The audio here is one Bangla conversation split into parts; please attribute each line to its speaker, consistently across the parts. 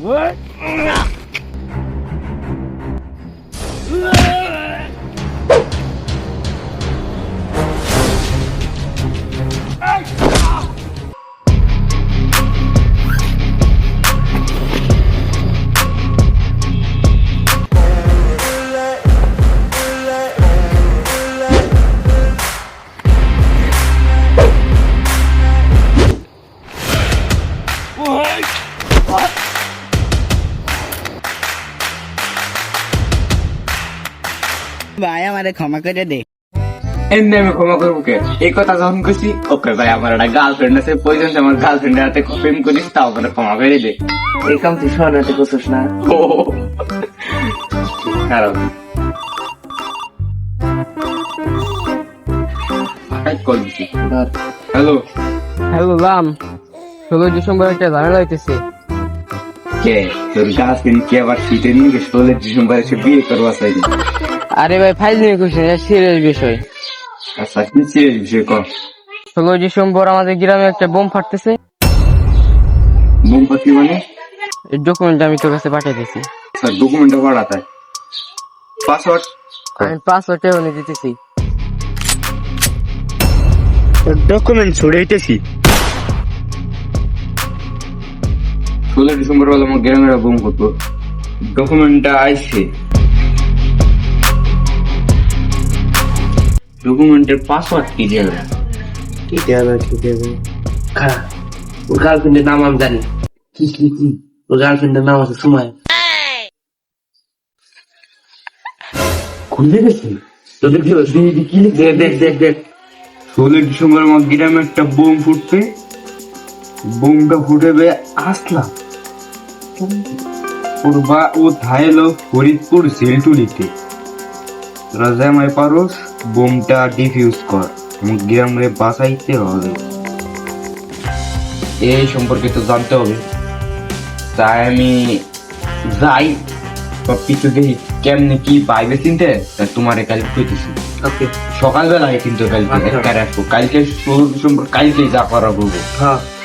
Speaker 1: What? ভাই আমারে ক্ষমা করে দে।
Speaker 2: এমনি আমি ক্ষমা করব কে? এই কথা যখন কইছি ওকে ভাই আমার একটা গার্লফ্রেন্ড আছে পর্যন্ত আমার গার্লফ্রেন্ডের হাতে প্রেম করিস তাও আমার ক্ষমা করে দে।
Speaker 3: এই কাম তুই শোনাতে করছিস না?
Speaker 2: ও। খারাপ। হ্যালো।
Speaker 4: হ্যালো রাম। ষোলো ডিসেম্বর একটা ঝামেলা হইতেছে।
Speaker 2: কে? তোর গার্লফ্রেন্ড কি আবার শীতের নিয়ে ষোলো ডিসেম্বর এসে বিয়ে করবা
Speaker 4: আরে ভাই ফাইল নিয়ে কোশ্চেন সিরিয়াস বিষয়।
Speaker 2: আচ্ছা কি সিরিয়াস বিষয় কর
Speaker 4: ষোলো ডিসেম্বর আমাদের গ্রামে একটা বোম ফাটতেছে।
Speaker 2: মোমবাতি মানে?
Speaker 4: এই ডকুমেন্ট আমি তোর কাছে পাঠিয়ে দিয়েছি
Speaker 2: স্যার ডকুমেন্টটা পাঠাতে পাসওয়ার্ড
Speaker 4: আমি পাসওয়ার্ড এনে দিতেছি।
Speaker 2: ডকুমেন্ট ছড়াইতেছি। ষোলো ডিসেম্বর বেলা আমার গ্রামের বোম করব ডকুমেন্টটা আইছে। ডকুমেন্টের পাসওয়ার্ড কি যাবে
Speaker 3: কি দেবে কি দেবে ওর গার্লফ্রেন্ডের নাম আমি জানি। কি কি কি? ওর গার্লফ্রেন্ডের নাম আছে সময় খুলে গেছি? তোদের কি হচ্ছে? কি লিখছে? দেখ দেখ দেখ দেখ
Speaker 2: ষোলো ডিসেম্বর আমার গ্রামে একটা বোম ফুটবে বোমটা ফুটেবে আসলাম। ওর বা ও থাইলো ফরিদপুর সেলটুলিতে রাজামাই পারস বোমটা ডিফিউজ কর। গ্রামে বাঁচাইতে হবে। এই সম্পর্কে তো জানতে হবে। তাই আমি যাই সব কিছু দেখি কেমনি কি পাইবে চিনতে? তা তোমার কাল কইতেছি।
Speaker 3: ওকে।
Speaker 2: সকালবেলায় কিন্তু কালকে
Speaker 3: আচ্ছা।
Speaker 2: কালকে সম্পর্কে কালকে যা করা বলব।
Speaker 3: হ্যাঁ।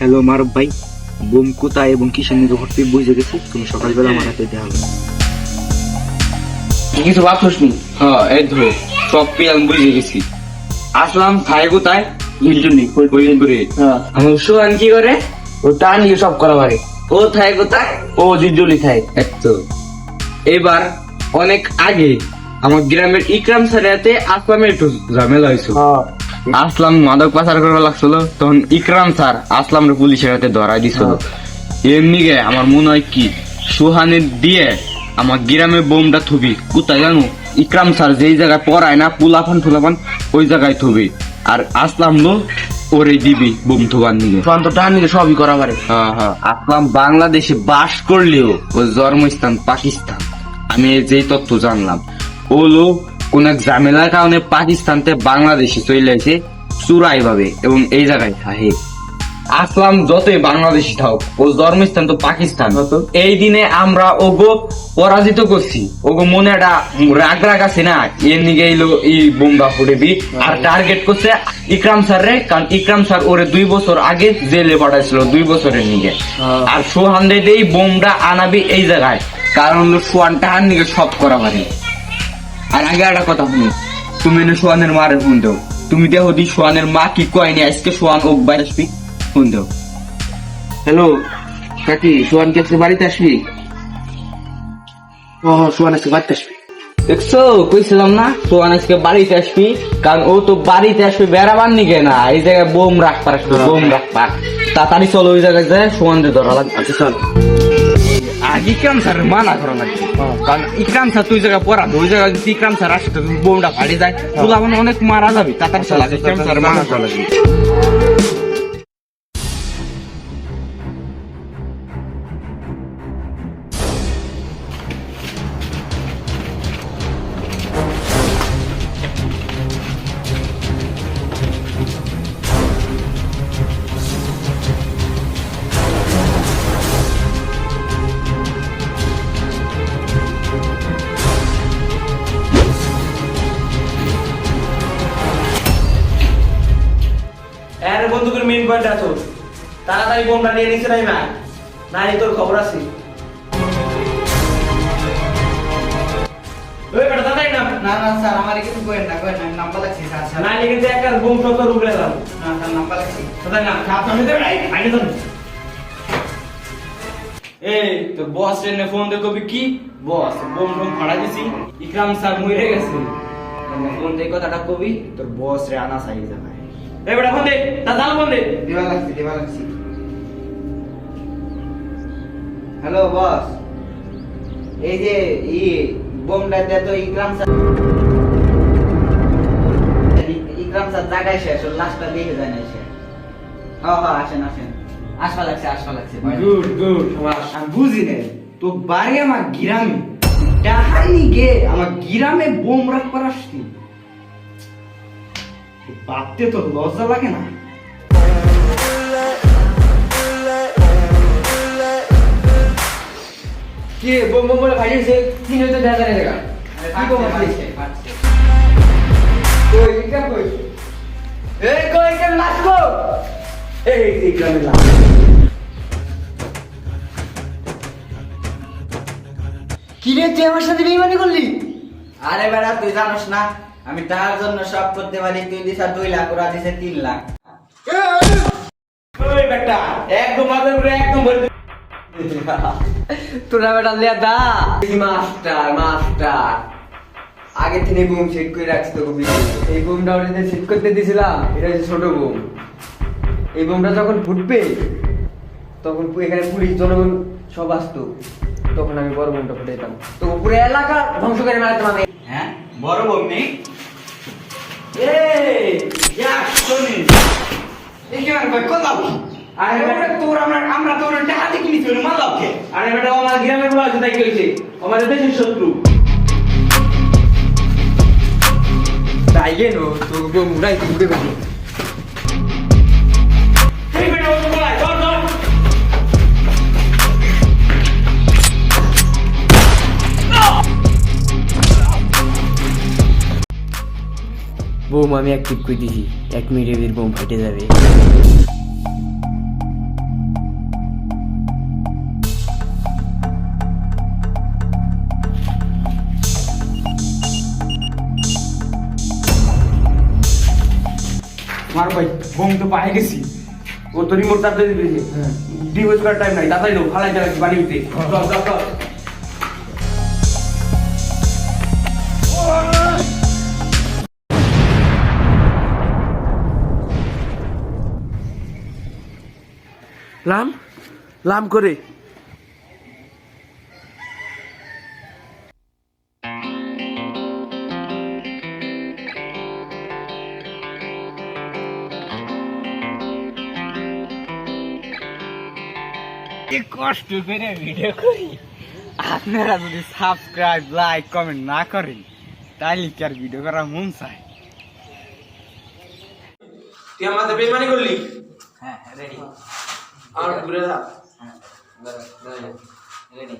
Speaker 2: হ্যালো মারব ভাই। বোম কোথায় এবং কিসের নিকে ভর্তি বুঝে গেছি? তুমি সকালবেলা আমার হাতে দেওয়া হবে।
Speaker 3: তুই কিছু ভাবছিস নি?
Speaker 2: হ্যাঁ এই ধরো সব পেয়ে আমি বুঝে গেছি। আসলাম থাই কোথায়? ফরিদপুরে
Speaker 3: হ্যাঁ।
Speaker 2: আমার সোহান কি করে?
Speaker 3: ও তা নিয়ে সব করা পারে
Speaker 2: ও থাই কোথায়?
Speaker 3: ও জিজুলি খায়
Speaker 2: একতো এবার অনেক আগে আমার গ্রামের ইকরাম সারিয়াতে আসলামের একটু ঝামেলা হয়েছিল।
Speaker 3: হ্যাঁ।
Speaker 2: আসলাম মাদক পাচার করা লাগছিল তখন ইকরাম স্যার আসলাম পুলিশের হাতে ধরাই দিছিল। এমনি গে আমার মনে হয় কি সুহানের দিয়ে আমার গ্রামে বোমটা থুবি। কোথায় জানো? ইকরাম স্যার যেই জায়গায় পড়ায় না পুলাফান ফুলাফান ওই জায়গায় থুবি। আর আসলাম লো ওরে দিবি বোম থুবার নিয়ে।
Speaker 3: তো টান নিয়ে সবই করা পারে।
Speaker 2: হ্যাঁ হ্যাঁ। আসলাম বাংলাদেশে বাস করলেও ও জন্মস্থান পাকিস্তান। আমি এই যেই তথ্য জানলাম। ও লোক কোন এক ঝামেলার কারণে পাকিস্তানতে বাংলাদেশে চলে আসে চুরাই ভাবে এবং এই জায়গায় থাকে। আসলাম যতই বাংলাদেশি থাক ও জন্মস্থান তো পাকিস্তান। এই দিনে আমরা ওগো পরাজিত করছি। ওগো মনে একটা রাগ রাগ আছে না? এর নিগে এলো এই বোমবা ফুটেবি আর টার্গেট করছে ইকরাম স্যার রে কারণ ইকরাম স্যার ওরে দুই বছর আগে জেলে পাঠাইছিল দুই বছরের নিগে। আর সোহান রে এই বোমটা আনাবি এই জায়গায়। কারণ হলো সোহান টাহার নিগে সব করা পারে। আর আগে একটা কথা শুনো। তুমি না সোহানের মারে ফোন দাও। তুমি দেখো দি সোহানের মা কি কয়নি আজকে সোহান ওক বাইরে আসবি ফোন দাও।
Speaker 3: হ্যালো কাকি সোহান কি আজকে বাড়িতে আসবি? ও সোহান আজকে বাড়িতে আসবি।
Speaker 2: দেখছ কইছিলাম না সোহান আজকে বাড়িতে আসবি কারণ ও তো বাড়িতে আসবে বেড়াবার নিকে না। এই জায়গায় বোম রাখবার আসবে বোম রাখবার। তাড়াতাড়ি চলো ওই জায়গায় যায় সোহানদের ধরা লাগবে।
Speaker 3: আচ্ছা চল।
Speaker 2: ইকরাম স্যার মানা করা লাগবে কারণ ইকরাম স্যার তুই জায়গায় পড়া ওই জায়গায় যদি ইকরাম স্যার আসে তো বোমটা ফাড়ি যায়। তুলা অনেক মারা যাবে। তাড়াতাড়ি চলা ইকরাম স্যার মানা করা লাগবে
Speaker 3: তাড়াতাড়ি বোমটা নিয়ে নিচে নাই না নাই তোর খবর আছে? ওই বেটা তাড়াতাড়ি নাম।
Speaker 1: না না স্যার আমার কিছু করেন না করেন না নাম্বার লাগছে স্যার স্যার।
Speaker 3: না লিখে এক আর বোম সব রুগলে দাও।
Speaker 1: না স্যার নাম্বার লাগছে
Speaker 3: তাড়াতাড়ি নাম। খাপ সামনে দেবে নাই আগে তো এই তোর বস ট্রেনে ফোন দে কবি কি? বস বোম বোম ফাড়া দিছি। ইকরাম স্যার মরে গেছে।
Speaker 1: ফোন দিয়ে কথাটা কবি তোর বস রে আনা সাই জানাই
Speaker 3: এই বেটা ফোন দে দাদা ফোন দে।
Speaker 1: দেওয়া লাগছে দেওয়া লাগছে। হ্যালো বস এই যে ই বোমটা দে তো ইকরাম স্যার ইকরাম স্যার জায়গায় শেষ ওর লাস্টটা দেখে যায় না সে হ্যাঁ হ্যাঁ আসেন আসেন। আসবা লাগছে আসবা লাগছে
Speaker 3: গুড গুড আমার
Speaker 1: আমি বুঝি না তো বাড়ি আমার গ্রামে। ডাহানি গে আমার গ্রামে বোম রাখবার আসছি। ভাবতে তো লজ্জা লাগে না।
Speaker 4: কি? বোম বোম বলে ফাইছে তিন হইতে দেখা যায় দেখা। কি বোম আছে কই এটা কই এই কই? কেন নাচবো
Speaker 3: এই ইকরামের লাভ
Speaker 4: কি তুই আমার সাথে বেইমানি করলি?
Speaker 1: আরে বেড়া তুই জানোস না আমি তার জন্য সব করতে পারি তুই দিছা দুই লাখ ওরা দিছে তিন লাখ।
Speaker 3: ওই বেটা একদম মাথার উপরে একদম ভরে।
Speaker 4: তোরা বেটা লিয়া দা। Master master. আগে থেকে বুম সেট করে রাখছি তোকে এই বুমটা ওটা যে সেট করতে দিয়েছিলাম এটা হচ্ছে ছোট বুম এই বুমটা যখন ফুটবে তখন এখানে পুলিশ জনগণ সব আসতো। তখন আমি বড় বুমটা ফুটে দিতাম তো পুরো এলাকা ধ্বংস করে মারতাম আমি।
Speaker 1: হ্যাঁ? বড় বোম নেই?
Speaker 3: এই ইয়া শোনি।
Speaker 1: এই কি কোথাও আরে বেটা তোর আমরা আমরা তোর টাকা কিনেছি মারলাম কে
Speaker 3: আরে বেটা আমার গ্রামের বলা আছে তাই কইছে। আমাদের দেশের শত্রু।
Speaker 4: তাই গেল তো বুমটাই ফুটে গেছে
Speaker 3: এই বেটা ও বলা ধর ধর।
Speaker 4: বোম আমি অ্যাক্টিভ করে দিয়েছি এক মিনিটের বোম ফেটে যাবে।
Speaker 3: মার ভাই বোম তো পায়ে গেছি। ও তো রিমোট চাপতে দিয়েছে। ডিভোর্স করার টাইম নাই তাড়াতাড়ি দাও ফালাই চালাচ্ছি বাড়ি উঠতে। চল চল চল। লাম লাম করে।
Speaker 5: কষ্ট করে ভিডিও করি আপনারা যদি সাবস্ক্রাইব লাইক কমেন্ট না করেন তাহলে কি আর ভিডিও করার মন চায়
Speaker 3: তুই আমাদের বেমানি করলি
Speaker 1: হ্যাঁ রেডি
Speaker 3: আর ঘুরে যা
Speaker 1: রেডি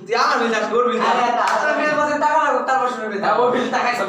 Speaker 3: তুই আমার করবি
Speaker 1: তারপর শুনবি তারপর টাকা